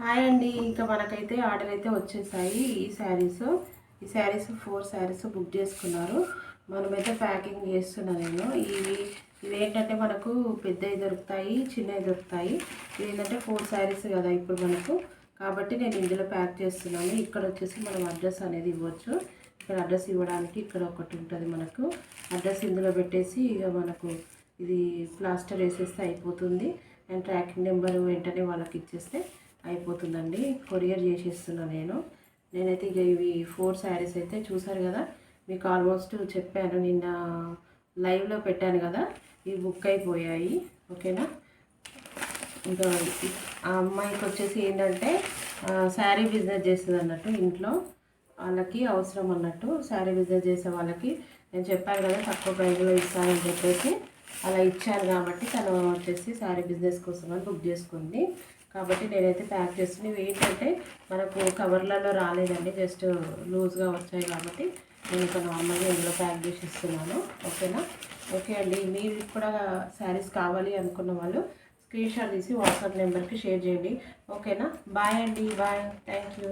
Hi అండి. ఇంకా మనకైతే ఆర్డర్ అయితే వచ్చేసాయి ఈ శారీస్. ఈ శారీస్ ఫోర్ శారీస్ బుక్ చేసుకున్నారు. మనమైతే ప్యాకింగ్ చేస్తున్నా నేను. ఇవి ఇవి ఏంటంటే మనకు పెద్దవి దొరుకుతాయి చిన్నవి దొరుకుతాయి. ఇవి ఏంటంటే ఫోర్ శారీస్ కదా ఇప్పుడు మనకు. కాబట్టి నేను ఇందులో ప్యాక్ చేస్తున్నాను. ఇక్కడ వచ్చేసి మనం అడ్రస్ అనేది ఇవ్వచ్చు. ఇక్కడ అడ్రస్ ఇవ్వడానికి ఇక్కడ ఒకటి ఉంటుంది మనకు. అడ్రస్ ఇందులో పెట్టేసి ఇక మనకు ఇది ప్లాస్టర్ వేసేస్తే అయిపోతుంది. అండ్ ట్రాకింగ్ నెంబర్ వెంటనే వాళ్ళకి ఇచ్చేస్తే అయిపోతుందండి. కొరియర్ చేసేస్తున్నా నేను. నేనైతే ఇక ఇవి ఫోర్ శారీస్ అయితే చూసారు కదా. మీకు ఆల్మోస్ట్ చెప్పాను నిన్న లైవ్లో పెట్టాను కదా. ఇవి బుక్ అయిపోయాయి. ఓకేనా? ఇంకా ఆ అమ్మాయికి వచ్చేసి ఏంటంటే శారీ బిజినెస్ చేస్తుంది అన్నట్టు ఇంట్లో. వాళ్ళకి అవసరం అన్నట్టు శారీ బిజినెస్ చేసే వాళ్ళకి. నేను చెప్పాను కదా తక్కువ ప్రైజ్లో ఇస్తానని చెప్పేసి. అలా ఇచ్చాను కాబట్టి తను వచ్చేసి శారీ బిజినెస్ కోసం అని బుక్ చేసుకుంది. కాబట్టి నేనైతే ప్యాక్ చేస్తుంది. ఇవి ఏంటంటే మనకు కవర్లలో రాలేదండి జస్ట్ లూజ్గా వచ్చాయి కాబట్టి నేను ఇక నార్మల్గా ఇందులో ప్యాక్ చేసి ఇస్తున్నాను. ఓకేనా? ఓకే అండి. మీరు కూడా శారీస్ కావాలి అనుకున్న వాళ్ళు స్క్రీన్ షాట్ తీసి వాట్సాప్ నెంబర్కి షేర్ చేయండి. ఓకేనా? బాయ్ అండి. బాయ్. Thank you.